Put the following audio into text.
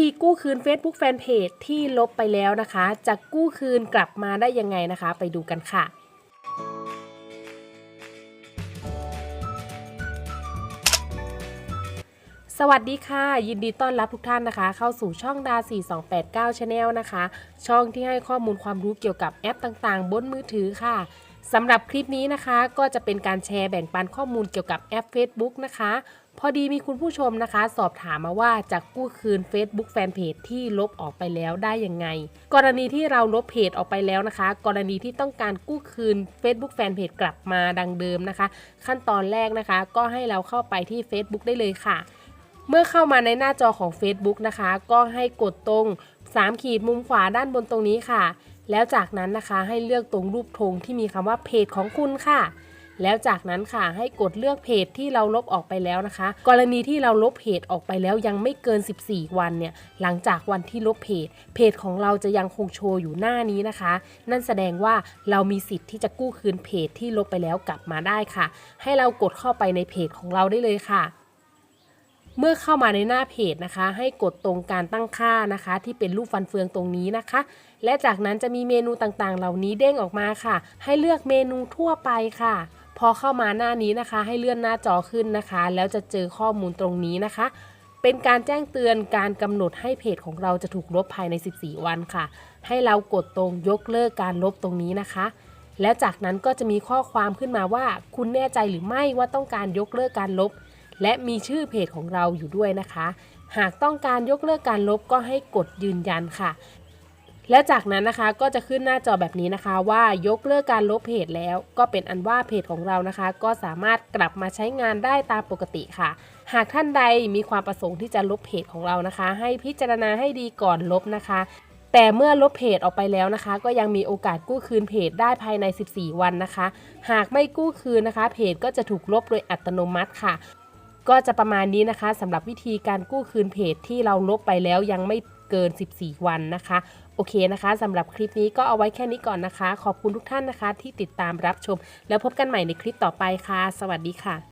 ธีกู้คืน Facebook Fanpage ที่ลบไปแล้วนะคะ จะกู้คืนกลับมาได้ยังไงนะคะ ไปดูกันค่ะสวัสดีค่ะ ยินดีต้อนรับทุกท่านนะคะ เข้าสู่ช่องดา 4289 Channel นะคะ ช่องที่ให้ข้อมูลความรู้เกี่ยวกับแอปต่างๆ บนมือถือค่ะ สำหรับคลิปนี้นะคะ ก็จะเป็นการแชร์แบ่งปันข้อมูลเกี่ยวกับแอป Facebook นะคะ พอดีมีคุณผู้ชมนะคะ สอบถามมาว่าจะกู้คืน Facebook Fanpage ที่ลบออกไปแล้วได้ยังไง กรณีที่เราลบเพจออกไปแล้วนะคะ กรณีที่ต้องการกู้คืน Facebook Fanpage กลับมาดังเดิมนะคะ ขั้นตอนแรกนะคะ ก็ให้เราเข้าไปที่ Facebook ได้เลยค่ะ เมื่อเข้ามาในหน้าจอของ Facebook นะคะ ก็ให้กดตรง3ขีดมุมขวาด้านบนตรงนี้ค่ะ แล้วจากนั้นนะคะให้เลือกตรงรูปธงที่มีคำว่าเพจของคุณค่ะ แล้วจากนั้นค่ะให้กดเลือกเพจที่เราลบออกไปแล้วนะคะ กรณีที่เราลบเพจออกไปแล้วยังไม่เกิน 14 วันเนี่ยหลังจากวันที่ลบเพจ เพจของเราจะยังคงโชว์อยู่หน้านี้นะคะ นั่นแสดงว่าเรามีสิทธิ์ที่จะกู้คืนเพจที่ลบไปแล้วกลับมาได้ค่ะ ให้เรากดเข้าไปในเพจของเราได้เลยค่ะ เมื่อเข้ามาในหน้าเพจนะคะ ให้กดตรงการตั้งค่านะคะ ที่เป็นรูปฟันเฟืองตรงนี้นะคะ และจากนั้นจะมีเมนูต่างๆ เหล่านี้เด้งออกมาค่ะ ให้เลือกเมนูทั่วไปค่ะ พอเข้ามาหน้านี้นะคะ ให้เลื่อนหน้าจอขึ้นนะคะ แล้วจะเจอข้อมูลตรงนี้นะคะเป็นการแจ้งเตือนการกำหนดให้เพจของเราจะถูกลบภายใน 14 วันค่ะ ให้เรากดตรงยกเลิกการลบตรงนี้นะคะ แล้วจากนั้นก็จะมีข้อความขึ้นมาว่า คุณแน่ใจหรือไม่ว่าต้องการยกเลิกการลบ และมีชื่อเพจของเราอยู่ด้วยนะคะ หากต้องการยกเลิกการลบก็ให้กดยืนยันค่ะ และจากนั้นนะคะก็จะขึ้นหน้าจอแบบนี้นะคะว่ายกเลิกการลบเพจแล้ว ก็เป็นอันว่าเพจของเรานะคะ ก็สามารถกลับมาใช้งานได้ตามปกติค่ะ หากท่านใดมีความประสงค์ที่จะลบเพจของเรานะคะ ให้พิจารณาให้ดีก่อนลบนะคะแต่เมื่อลบเพจออกไปแล้วนะคะ ก็ยังมีโอกาสกู้คืนเพจได้ภายใน 14 วันนะคะ หากไม่กู้คืนนะคะ เพจก็จะถูกลบโดยอัตโนมัติค่ะ ก็จะประมาณนี้นะคะสำหรับวิธีการกู้คืนเพจที่เราลบไปแล้วยังไม่เกิน 14 วันนะคะ โอเคนะคะสำหรับคลิปนี้ก็เอาไว้แค่นี้ก่อนนะคะ ขอบคุณทุกท่านนะคะที่ติดตามรับชม แล้วพบกันใหม่ในคลิปต่อไปค่ะ สวัสดีค่ะ